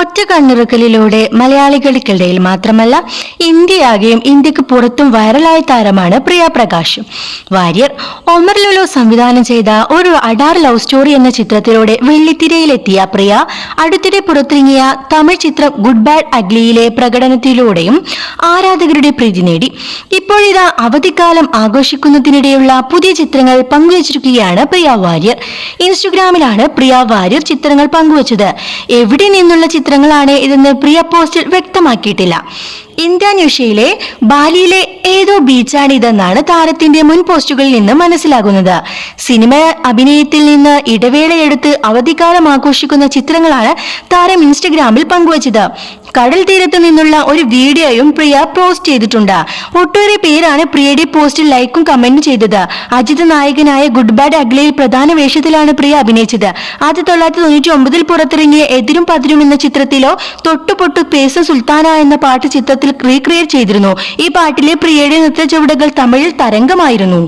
ഒറ്റ കണ്ണിറുക്കലിലൂടെ മലയാളികൾക്കിടയിൽ മാത്രമല്ല ഇന്ത്യയാകെയും ഇന്ത്യയ്ക്ക് പുറത്തും വൈറലായ താരമാണ് പ്രിയ പ്രകാശ്. വാര്യർ ഒമർ ലുലു സംവിധാനം ചെയ്ത ഒരു അഡാർ ലവ് സ്റ്റോറി എന്ന ചിത്രത്തിലൂടെ വെള്ളിത്തിരയിലെത്തിയ പ്രിയ അടുത്തിടെ പുറത്തിറങ്ങിയ തമിഴ് ചിത്രം ഗുഡ് ബാഡ് അഗ്ലിയിലെ പ്രകടനത്തിലൂടെയും ആരാധകരുടെ പ്രീതി നേടി. ഇപ്പോഴിതാ അവധിക്കാലം ആഘോഷിക്കുന്നതിനിടെയുള്ള പുതിയ ചിത്രങ്ങൾ പങ്കുവച്ചിരിക്കുകയാണ് പ്രിയ വാര്യർ. ഇൻസ്റ്റഗ്രാമിലാണ് പ്രിയ വാര്യർ ചിത്രങ്ങൾ പങ്കുവച്ചത്. എവിടെ നിന്നുള്ള ചിത്രങ്ങളാണ് ഇതെന്ന് പ്രിയ പോസ്റ്റിൽ വ്യക്തമാക്കിയിട്ടില്ല. ഇന്ത്യാന്യൂഷ്യയിലെ ബാലിയിലെ ഏതോ ബീച്ചാണ് ഇതെന്നാണ് താരത്തിന്റെ മുൻ പോസ്റ്റുകളിൽ നിന്ന് മനസ്സിലാകുന്നത്. സിനിമ അഭിനയത്തിൽ നിന്ന് ഇടവേളയെടുത്ത് അവധിക്കാലം ആഘോഷിക്കുന്ന ചിത്രങ്ങളാണ് താരം ഇൻസ്റ്റഗ്രാമിൽ പങ്കുവച്ചത്. കടൽ തീരത്ത് നിന്നുള്ള ഒരു വീഡിയോയും പ്രിയ പോസ്റ്റ് ചെയ്തിട്ടുണ്ട്. ഒട്ടേറെ പേരാണ് പ്രിയയുടെ പോസ്റ്റിൽ ലൈക്കും കമന്റ് ചെയ്തത്. അജിത് നായകനായ ഗുഡ് ബാഡ് അഗ്ലയിൽ പ്രധാന വേഷത്തിലാണ് പ്രിയ അഭിനയിച്ചത്. ആയിരത്തി തൊള്ളായിരത്തി തൊണ്ണൂറ്റി ഒമ്പതിൽ പുറത്തിറങ്ങിയ എതിരും പതിരും എന്ന ചിത്രത്തിലോ തൊട്ടുപൊട്ടു പേസ സുൽത്താന എന്ന പാട്ട് ചിത്രത്തിൽ റീക്രിയേറ്റ് ചെയ്തിരുന്നു. ഈ പാട്ടിലെ പ്രിയയുടെ നൃത്ത ചുവടുകൾ തമിഴിൽ തരംഗമായിരുന്നു.